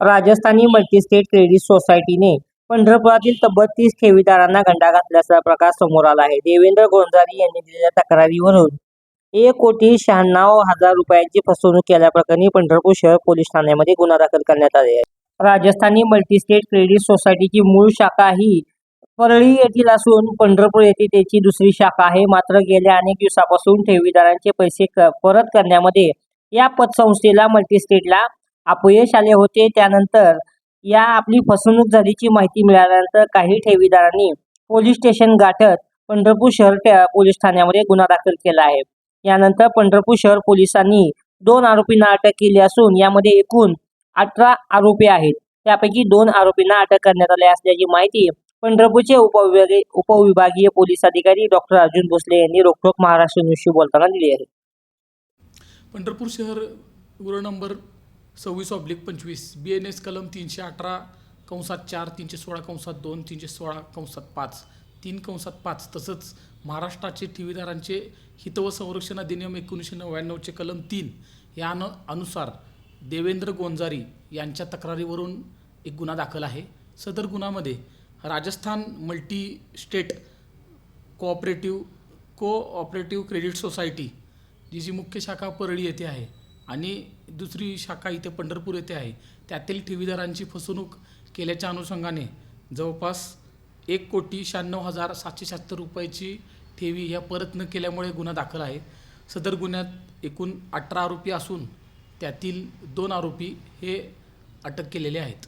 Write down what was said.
Rajasthani multi-state credit सोसायटीने पंढरपुरातील तब्बल तीस ठेवीदारांना गंडा घातल्याचा प्रकार समोर आला आहे. देवेंद्र गोंजारी यांनी दिलेल्या तक्रारीवरून एक कोटी शहाण्णव हजार रुपयांची फसवणूक केल्याप्रकरणी पंढरपूर शहर पोलीस ठाण्यामध्ये गुन्हा दाखल करण्यात आले आहे. राजस्थानी मल्टीस्टेट क्रेडिट सोसायटीची मूळ शाखा ही परळी येथील असून पंढरपूर येथे त्याची दुसरी शाखा आहे. मात्र गेल्या अनेक दिवसापासून ठेवीदारांचे पैसे परत करण्यामध्ये या पतसंस्थेला मल्टीस्टेटला अपयश आले होते त्यानंतर या आपली फसवणूक झाल्याची माहिती मिळाल्यानंतर काही ठेवीदारांनी पोलीस स्टेशन गाठत पंढरपूर शहर पोलीस ठाण्यामध्ये गुन्हा दाखल केला आहे. यानंतर पंढरपूर शहर पोलिसांनी दोन आरोपींना अटक केली असून यामध्ये एकूण अठरा आरोपी आहेत. त्यापैकी दोन आरोपींना अटक करण्यात आली असल्याची माहिती पंढरपूरचे उपविभागीय उपविभागीय पोलीस अधिकारी डॉक्टर अर्जुन भोसले यांनी रोखोक महाराष्ट्र न्यूजशी बोलताना दिली आहे. पंढरपूर शहर नंबर सव्वीस ऑब्लिक पंचवीस. बी एन एस कलम तीनशे अठरा कंसात चार तीनशे सोळा कंसात दोन तीनशे सोळा कंसात पाच. तीन कंसात पाच. तसंच महाराष्ट्राचे ठेवीदारांचे हित व संरक्षण अधिनियम एकोणीसशे नव्याण्णवचे कलम तीन या अनु अनुसार देवेंद्र गोंजारी यांच्या तक्रारीवरून एक गुन्हा दाखल आहे. सदर गुन्ह्यामध्ये Rajasthan multi state cooperative cooperative credit society जी जी मुख्य शाखा परळी येथे आहे आणि दुसरी शाखा इथे पंढरपूर येथे आहे. त्यातील ठेवीदारांची फसवणूक केल्याच्या अनुषंगाने जवळपास एक कोटी शहाण्णव हजार सातशे शहात्तर रुपयाची ठेवी ह्या परत न केल्यामुळे गुन्हा दाखल आहे. सदर गुन्ह्यात एकूण अठरा आरोपी असून त्यातील दोन आरोपी हे अटक केलेले आहेत.